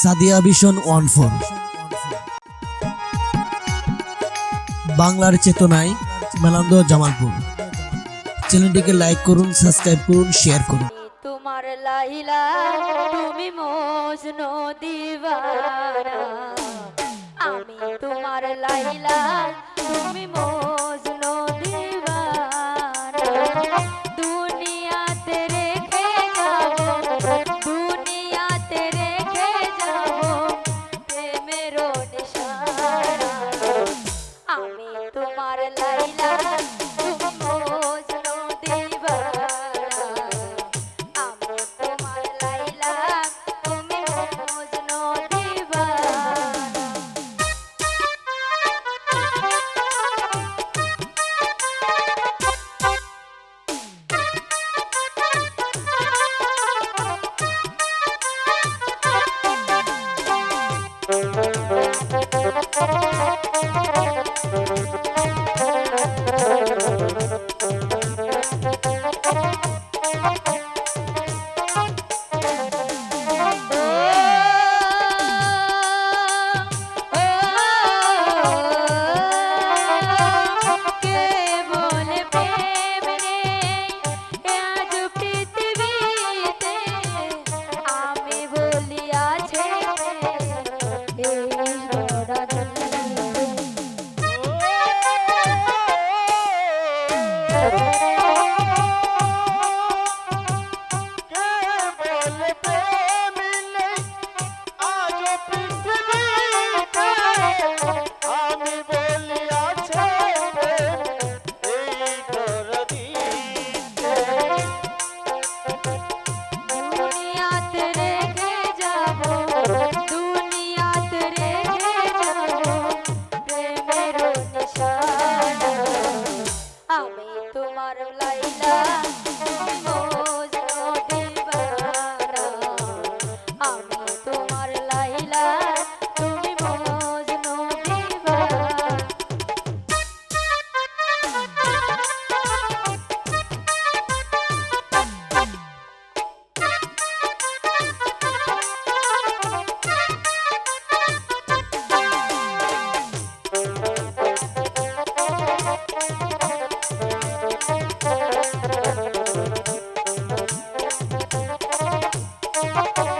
Sadia vision one four. বাংলার চেতনায় মেলান্দ জামালপুর। চ্যানেলটিকে লাইক করুন, সাবস্ক্রাইব করুন, শেয়ার করুন। তোমার লাইলা, তুমি মজনু দিবানা আমি তোমার লাইলা, তুমি মজনু Thank you.